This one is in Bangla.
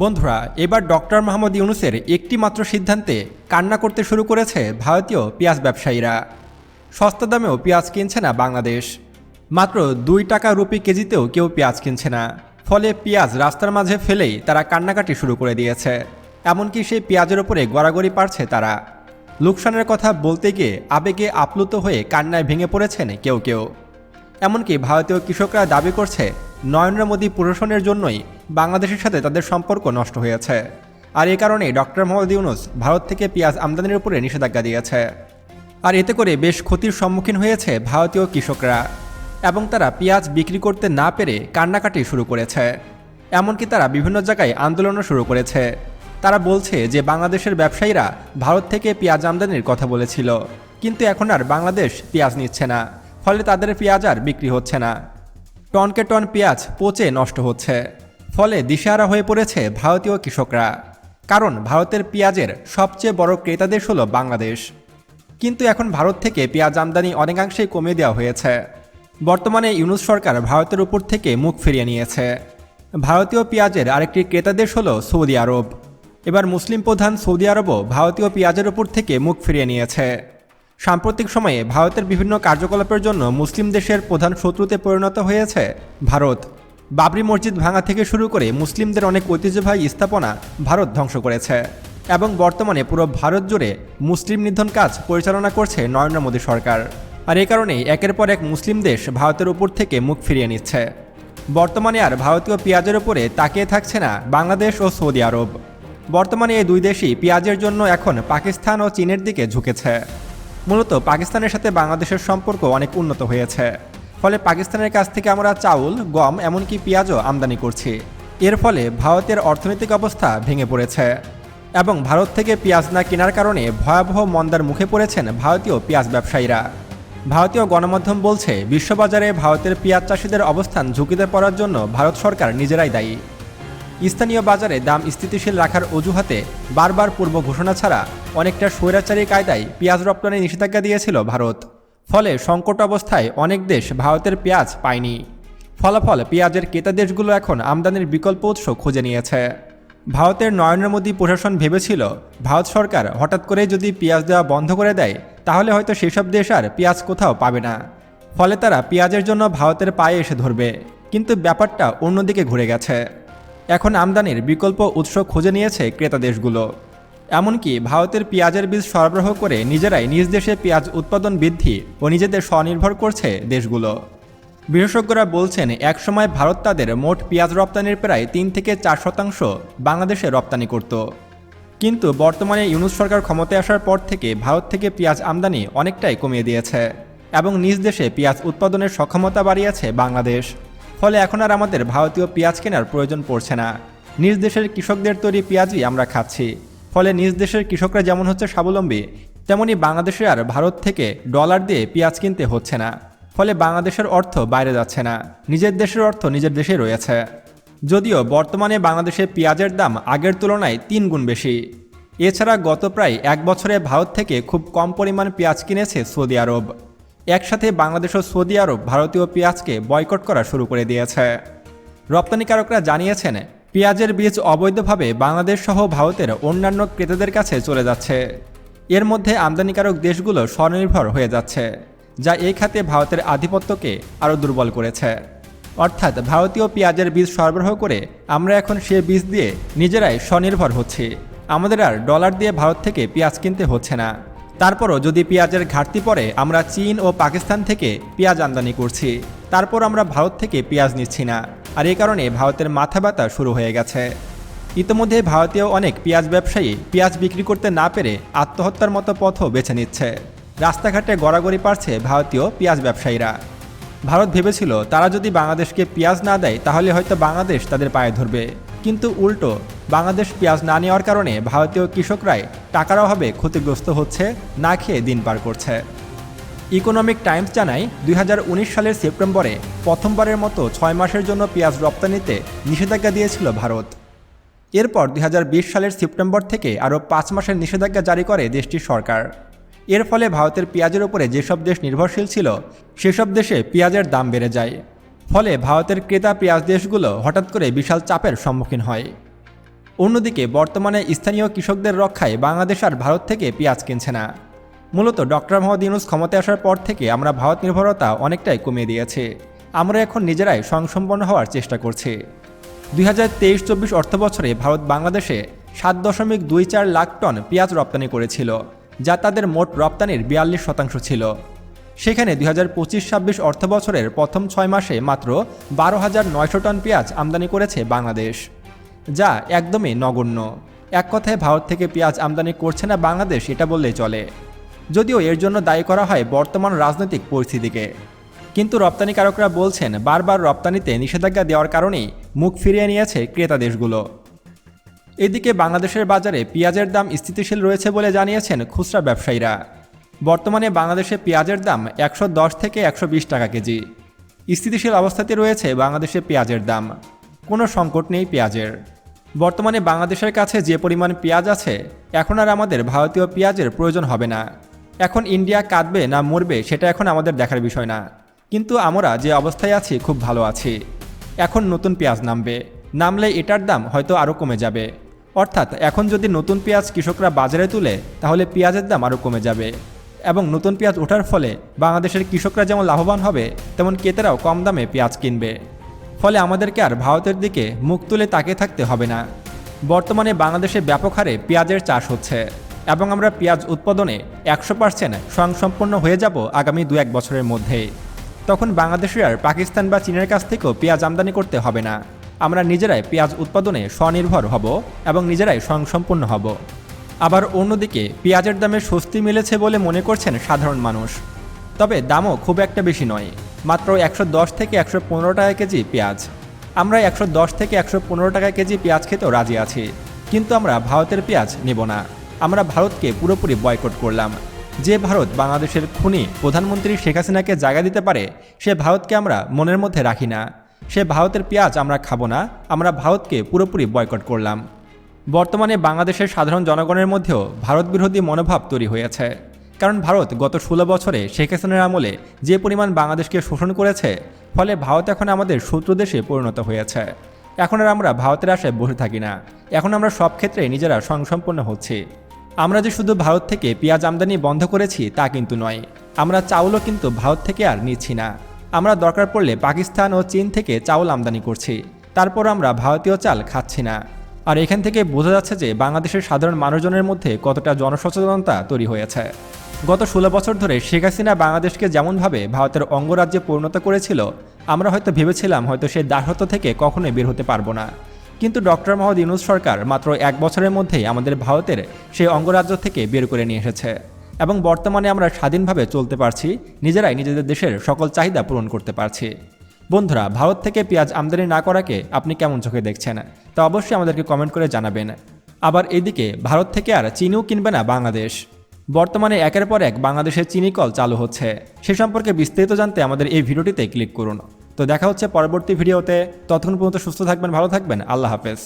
বন্ধুরা, এবার ডক্টর মাহমুদ ইউনুসের একটি মাত্র সিদ্ধান্তে কান্না করতে শুরু করেছে ভারতীয় পেঁয়াজ ব্যবসায়ীরা। সস্তা দামেও পেঁয়াজ কিনছে না বাংলাদেশ। মাত্র দুই টাকা রুপি কেজিতেও কেউ পেঁয়াজ কিনছে না। ফলে পেঁয়াজ রাস্তার মাঝে ফেলেই তারা কান্নাকাটি শুরু করে দিয়েছে। এমনকি সেই পেঁয়াজের ওপরে গড়াগড়ি পারছে তারা। লোকসানের কথা বলতে গিয়ে আবেগে আপ্লুত হয়ে কান্নায় ভেঙে পড়েছেন কেউ কেউ। এমনকি ভারতীয় কৃষকরা দাবি করছে নরেন্দ্র মোদী প্রশাসনের জন্যই বাংলাদেশের সাথে তাদের সম্পর্ক নষ্ট হয়েছে। আর এই কারণেই ডক্টর মোহাম্মদ ইউনুস ভারত থেকে পেঁয়াজ আমদানির উপরে নিষেধাজ্ঞা দিয়েছে। আর এতে করে বেশ ক্ষতির সম্মুখীন হয়েছে ভারতীয় কৃষকরা। এবং তারা পেঁয়াজ বিক্রি করতে না পেরে কান্নাকাটি শুরু করেছে। এমনকি তারা বিভিন্ন জায়গায় আন্দোলনও শুরু করেছে। তারা বলছে যে বাংলাদেশের ব্যবসায়ীরা ভারত থেকে পেঁয়াজ আমদানির কথা বলেছিল। কিন্তু এখন আর বাংলাদেশ পেঁয়াজ নিচ্ছে না। ফলে তাদের পেঁয়াজ আর বিক্রি হচ্ছে না। টনকে টন পেঁয়াজ পচে নষ্ট হচ্ছে। ফলে দিশেহারা হয়ে পড়েছে ভারতীয় কৃষকরা। কারণ ভারতের পেঁয়াজের সবচেয়ে বড় ক্রেতা দেশ হলো বাংলাদেশ। কিন্তু এখন ভারত থেকে পেঁয়াজ আমদানি অনেকাংশেই কমিয়ে দেওয়া হয়েছে। বর্তমানে ইউনুস সরকার ভারতের উপর থেকে মুখ ফিরিয়ে নিয়েছে। ভারতীয় পেঁয়াজের আরেকটি ক্রেতা দেশ হলো সৌদি আরব। এবার মুসলিম প্রধান সৌদি আরবও ভারতীয় পেঁয়াজের উপর থেকে মুখ ফিরিয়ে নিয়েছে। সাম্প্রতিক সময়ে ভারতের বিভিন্ন কার্যকলাপের জন্য মুসলিম দেশের প্রধান শত্রুতে পরিণত হয়েছে ভারত। বাবরি মসজিদ ভাঙা থেকে শুরু করে মুসলিমদের অনেক ঐতিহ্যবাহী স্থাপনা ভারত ধ্বংস করেছে এবং বর্তমানে পুরো ভারত জুড়ে মুসলিম নিধন কাজ পরিচালনা করছে নরেন্দ্র মোদী সরকার। আর এই কারণেই একের পর এক মুসলিম দেশ ভারতের উপর থেকে মুখ ফিরিয়ে নিচ্ছে। বর্তমানে আর ভারতীয় পেঁয়াজের উপরে তাকিয়ে থাকছে না বাংলাদেশ ও সৌদি আরব। বর্তমানে এই দুই দেশই পেঁয়াজের জন্য এখন পাকিস্তান ও চীনের দিকে ঝুঁকেছে। মূলত পাকিস্তানের সাথে বাংলাদেশের সম্পর্ক অনেক উন্নত হয়েছে। ফলে পাকিস্তানের কাছ থেকে আমরা চাউল, গম, এমনকি পেঁয়াজও আমদানি করছি। এর ফলে ভারতের অর্থনৈতিক অবস্থা ভেঙে পড়েছে এবং ভারত থেকে পেঁয়াজ না কেনার কারণে ভয়াবহ মন্দার মুখে পড়েছেন ভারতীয় পেঁয়াজ ব্যবসায়ীরা। ভারতীয় গণমাধ্যম বলছে, বিশ্ববাজারে ভারতের পেঁয়াজ চাষিদের অবস্থান ঝুঁকিতে পড়ার জন্য ভারত সরকার নিজেরাই দায়ী। স্থানীয় বাজারে দাম স্থিতিশীল রাখার অজুহাতে বারবার পূর্ব ঘোষণা ছাড়া অনেকটা স্বৈরাচারী কায়দায় পেঁয়াজ রপ্তানি নিষেধাজ্ঞা দিয়েছিল ভারত। ফলে সংকট অবস্থায় অনেক দেশ ভারতের পেঁয়াজ পায়নি। ফলাফল পেঁয়াজের ক্রেতা দেশগুলো এখন আমদানির বিকল্প উৎস খুঁজে নিয়েছে। ভারতের নরেন্দ্র মোদী প্রশাসন ভেবেছিল, ভারত সরকার হঠাৎ করে যদি পেঁয়াজ দেওয়া বন্ধ করে দেয়, তাহলে হয়তো সেসব দেশ আর পেঁয়াজ কোথাও পাবে না। ফলে তারা পেঁয়াজের জন্য ভারতের পায়ে এসে ধরবে। কিন্তু ব্যাপারটা অন্যদিকে ঘুরে গেছে। এখন আমদানির বিকল্প উৎস খুঁজে নিয়েছে ক্রেতা দেশগুলো। এমনকি ভারতের পেঁয়াজের বীজ সরবরাহ করে নিজেরাই নিজ দেশে পেঁয়াজ উৎপাদন বৃদ্ধি ও নিজেদের স্বনির্ভর করছে দেশগুলো। বিশেষজ্ঞরা বলছেন, একসময় ভারত তাদের মোট পেঁয়াজ রপ্তানির প্রায় তিন থেকে চার শতাংশ বাংলাদেশে রপ্তানি করত। কিন্তু বর্তমানে ইউনুস সরকার ক্ষমতায় আসার পর থেকে ভারত থেকে পেঁয়াজ আমদানি অনেকটাই কমিয়ে দিয়েছে এবং নিজ দেশে পেঁয়াজ উৎপাদনের সক্ষমতা বাড়িয়েছে বাংলাদেশ। ফলে এখন আর আমাদের ভারতীয় পেঁয়াজ কেনার প্রয়োজন পড়ছে না। নিজ দেশের কৃষকদের তৈরি পেঁয়াজই আমরা খাচ্ছি। ফলে নিজ দেশের কৃষকরা যেমন হচ্ছে স্বাবলম্বী, তেমনি বাংলাদেশে আর ভারত থেকে ডলার দিয়ে পেঁয়াজ কিনতে হচ্ছে না। ফলে বাংলাদেশের অর্থ বাইরে যাচ্ছে না। নিজের দেশের অর্থ নিজের দেশে রয়েছে। যদিও বর্তমানে বাংলাদেশে পেঁয়াজের দাম আগের তুলনায় তিন গুণ বেশি। এছাড়া গত প্রায় এক বছরে ভারত থেকে খুব কম পরিমাণ পেঁয়াজ কিনেছে সৌদি আরব। একসাথে বাংলাদেশ ও সৌদি আরব ভারতীয় পেঁয়াজকে বয়কট করা শুরু করে দিয়েছে। রপ্তানিকারকরা জানিয়েছেন, পেঁয়াজের বীজ অবৈধভাবে বাংলাদেশ সহ ভারতের অন্যান্য ক্রেতাদের কাছে চলে যাচ্ছে। এর মধ্যে আমদানিকারক দেশগুলো স্বনির্ভর হয়ে যাচ্ছে, যা এই খাতে ভারতের আধিপত্যকে আরও দুর্বল করেছে। অর্থাৎ ভারতীয় পেঁয়াজের বীজ সরবরাহ করে আমরা এখন সে বীজ দিয়ে নিজেরাই স্বনির্ভর হচ্ছি। আমাদের আর ডলার দিয়ে ভারত থেকে পেঁয়াজ কিনতে হচ্ছে না। তারপরও যদি পেঁয়াজের ঘাটতি পড়ে, আমরা চীন ও পাকিস্তান থেকে পেঁয়াজ আমদানি করছি। তারপর আমরা ভারত থেকে পেঁয়াজ নিচ্ছি না। আর এই কারণে ভারতের মাথা ব্যথা শুরু হয়ে গেছে। ইতিমধ্যে ভারতীয় অনেক পেঁয়াজ ব্যবসায়ী পেঁয়াজ বিক্রি করতে না পেরে আত্মহত্যার মতো পথও বেছে নিচ্ছে। রাস্তাঘাটে গড়াগড়ি পারছে ভারতীয় পেঁয়াজ ব্যবসায়ীরা। ভারত ভেবেছিল, তারা যদি বাংলাদেশকে পেঁয়াজ না দেয়, তাহলে হয়তো বাংলাদেশ তাদের পায়ে ধরবে। কিন্তু উল্টো, বাংলাদেশ পেঁয়াজ না নেওয়ার কারণে ভারতীয় কৃষকরাই টাকার অভাবে ক্ষতিগ্রস্ত হচ্ছে, না খেয়ে দিন পার করছে। ইকোনমিক টাইমস জানায়, দুই হাজার উনিশ সালের সেপ্টেম্বরে প্রথমবারের মতো ছয় মাসের জন্য পেঁয়াজ রপ্তানিতে নিষেধাজ্ঞা দিয়েছিল ভারত। এরপর দুই হাজার বিশ সালের সেপ্টেম্বর থেকে আরও পাঁচ মাসের নিষেধাজ্ঞা জারি করে দেশটির সরকার। এর ফলে ভারতের পেঁয়াজের উপরে যেসব দেশ নির্ভরশীল ছিল, সেসব দেশে পেঁয়াজের দাম বেড়ে যায়। ফলে ভারতের ক্রেতা পেঁয়াজ দেশগুলো হঠাৎ করে বিশাল চাপের সম্মুখীন হয়। অন্যদিকে বর্তমানে স্থানীয় কৃষকদের রক্ষায় বাংলাদেশ আর ভারত থেকে পেঁয়াজ কিনছে না। মূলত ডক্টর মোহাম্মদ ইউনুস ক্ষমতায় আসার পর থেকে আমরা ভারত নির্ভরতা অনেকটাই কমিয়ে দিয়েছে। আমরা এখন নিজেরাই স্বয়ংসম্পন্ন হওয়ার চেষ্টা করছি। দুই হাজার তেইশ চব্বিশ অর্থ বছরে ভারত বাংলাদেশে সাত দশমিক দুই চার লাখ টন পেঁয়াজ রপ্তানি করেছিল, যা তাদের মোট রপ্তানির বিয়াল্লিশ শতাংশ ছিল। সেখানে দুই হাজার পঁচিশ ছাব্বিশ অর্থ বছরের প্রথম ছয় মাসে মাত্র বারো হাজার নয়শো টন পেঁয়াজ আমদানি করেছে বাংলাদেশ, যা একদমই নগণ্য। এক কথায় ভারত থেকে পেঁয়াজ আমদানি করছে না বাংলাদেশ, এটা বললেই চলে। যদিও এর জন্য দায়ী করা হয় বর্তমান রাজনৈতিক পরিস্থিতিকে। কিন্তু রপ্তানিকারকরা বলছেন, বারবার রপ্তানিতে নিষেধাজ্ঞা দেওয়ার কারণেই মুখ ফিরিয়ে নিয়েছে ক্রেতা দেশগুলো। এদিকে বাংলাদেশের বাজারে পেঁয়াজের দাম স্থিতিশীল রয়েছে বলে জানিয়েছেন খুচরা ব্যবসায়ীরা। বর্তমানে বাংলাদেশে পেঁয়াজের দাম একশো দশ থেকে একশো বিশ টাকা কেজি। স্থিতিশীল অবস্থাতে রয়েছে বাংলাদেশে পেঁয়াজের দাম। কোনো সংকট নেই পেঁয়াজের। বর্তমানে বাংলাদেশের কাছে যে পরিমাণ পেঁয়াজ আছে, এখন আর আমাদের ভারতীয় পেঁয়াজের প্রয়োজন হবে না। এখন ইন্ডিয়া কাঁদবে না মরবে সেটা এখন আমাদের দেখার বিষয় না। কিন্তু আমরা যে অবস্থায় আছি, খুব ভালো আছি। এখন নতুন পেঁয়াজ নামবে। নামলে এটার দাম হয়তো আরও কমে যাবে। অর্থাৎ এখন যদি নতুন পেঁয়াজ কৃষকরা বাজারে তুলে, তাহলে পেঁয়াজের দাম আরও কমে যাবে। এবং নতুন পেঁয়াজ ওঠার ফলে বাংলাদেশের কৃষকরা যেমন লাভবান হবে, তেমন ক্রেতারাও কম দামে পেঁয়াজ কিনবে। ফলে আমাদেরকে আর ভারতের দিকে মুখ তুলে তাকিয়ে থাকতে হবে না। বর্তমানে বাংলাদেশে ব্যাপক হারে পেঁয়াজের চাষ হচ্ছে এবং আমরা পেঁয়াজ উৎপাদনে একশো পার্সেন্ট স্বয়ংসম্পন্ন হয়ে যাব আগামী দু এক বছরের মধ্যে। তখন বাংলাদেশে আর পাকিস্তান বা চীনের কাছ থেকেও পেঁয়াজ আমদানি করতে হবে না। আমরা নিজেরাই পেঁয়াজ উৎপাদনে স্বনির্ভর হব এবং নিজেরাই স্বয়ংসম্পন্ন হব। আবার অন্যদিকে, পেঁয়াজের দামে স্বস্তি মিলেছে বলে মনে করছেন সাধারণ মানুষ। তবে দামও খুব একটা বেশি নয়, মাত্র একশো দশ থেকে একশো পনেরো টাকা কেজি পেঁয়াজ। আমরা একশো দশ থেকে একশো পনেরো টাকা কেজি পেঁয়াজ খেতেও রাজি আছি, কিন্তু আমরা ভারতের পেঁয়াজ নেব না। আমরা ভারতকে পুরোপুরি বয়কট করলাম। যে ভারত বাংলাদেশের খুনি প্রধানমন্ত্রী শেখ হাসিনাকে জায়গা দিতে পারে, সে ভারতকে আমরা মনের মধ্যে রাখি না। সে ভারতের পেঁয়াজ আমরা খাব না, আমরা ভারতকে পুরোপুরি বয়কট করলাম। বর্তমানে বাংলাদেশের সাধারণ জনগণের মধ্যেও ভারত বিরোধী মনোভাব তৈরি হয়েছে। কারণ ভারত গত ষোলো বছরে শেখ হাসিনার আমলে যে পরিমাণ বাংলাদেশকে শোষণ করেছে, ফলে ভারত এখন আমাদের শত্রু দেশে পরিণত হয়েছে। এখন আর আমরা ভারতের আশায় বসে থাকি না। এখন আমরা সব ক্ষেত্রে নিজেরা স্বয়ংসম্পন্ন হচ্ছি। আমরা যে শুধু ভারত থেকে পেঁয়াজ আমদানি বন্ধ করেছি, তা কিন্তু নয়। আমরা চাউলও কিন্তু ভারত থেকে আর নিচ্ছি না। আমরা দরকার পড়লে পাকিস্তান ও চীন থেকে চাউল আমদানি করছি। তারপর আমরা ভারতীয় চাল খাচ্ছি না। আর এখান থেকে বোঝা যাচ্ছে যে বাংলাদেশের সাধারণ মানুষজনের মধ্যে কতটা জনসচেতনতা তৈরি হয়েছে। গত ষোলো বছর ধরে শেখ হাসিনা বাংলাদেশকে যেমনভাবে ভারতের অঙ্গরাজ্যে পরিণত করেছিল, আমরা হয়তো ভেবেছিলাম হয়তো সেই দাসত্ব থেকে কখনোই বের হতে পারব না। কিন্তু ডক্টর মোহাম্মদ ইউনুস সরকার মাত্র এক বছরের মধ্যেই আমাদের ভারতের সেই অঙ্গরাজ্য থেকে বের করে নিয়ে এসেছে। এবং বর্তমানে আমরা স্বাধীনভাবে চলতে পারছি, নিজেরাই নিজেদের দেশের সকল চাহিদা পূরণ করতে পারছি। বন্ধুরা, ভারত থেকে পেঁয়াজ আমদানি না করাকে আপনি কেমন চোখে দেখছেন? তা অবশ্যই আমাদেরকে কমেন্ট করে জানাবেন। আবার এদিকে, ভারত থেকে আর চিনিও কিনবে না বাংলাদেশ। বর্তমানে একের পর এক বাংলাদেশের চিনি কল চালু হচ্ছে। সে সম্পর্কে বিস্তারিত জানতে আমাদের এই ভিডিওটিতে ক্লিক করুন। তো দেখা হচ্ছে পরবর্তী ভিডিওতে। ততক্ষণ পর্যন্ত সুস্থ থাকবেন, ভালো থাকবেন। আল্লাহ হাফেজ।